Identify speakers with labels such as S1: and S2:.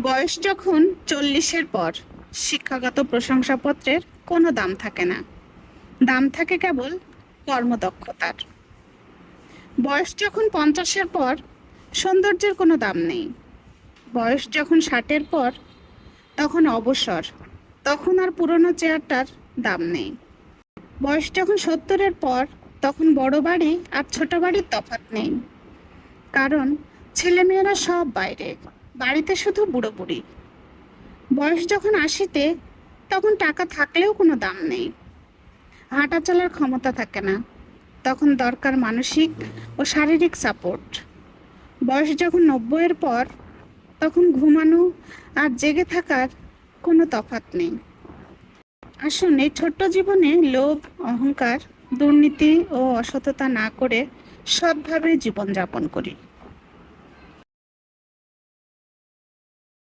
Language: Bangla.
S1: বয়স যখন চল্লিশের পর, শিক্ষাগত প্রশংসাপত্রের কোনো দাম থাকে না। দাম থাকে কেবল কর্মদক্ষতার। বয়স যখন পঞ্চাশের পর, সৌন্দর্যের কোনো দাম নেই। বয়স যখন ষাটের পর, তখন অবসর, তখন আর পুরনো চেয়ারটার দাম নেই। বয়স যখন সত্তরের পর, তখন বড় বাড়ি আর ছোট বাড়ির তফাৎ নেই। কারণ ছেলেমেয়েরা সব বাইরে। বাড়িতে শুধু বুড়ো বুড়ি বয়স যখন আশিতে, তখন টাকা থাকলেও কোনো দাম নেই। হাঁটা চলার ক্ষমতা থাকে না। তখন দরকার মানসিক ও শারীরিক সাপোর্ট। বয়স যখন নব্বইয়ের পর, তখন ঘুমানো আর জেগে থাকার কোনো তফাৎ নেই। আসুন এই ছোট্ট জীবনে লোভ, অহংকার, দুর্নীতি ও অসততা না করে সৎভাবে জীবনযাপন করি।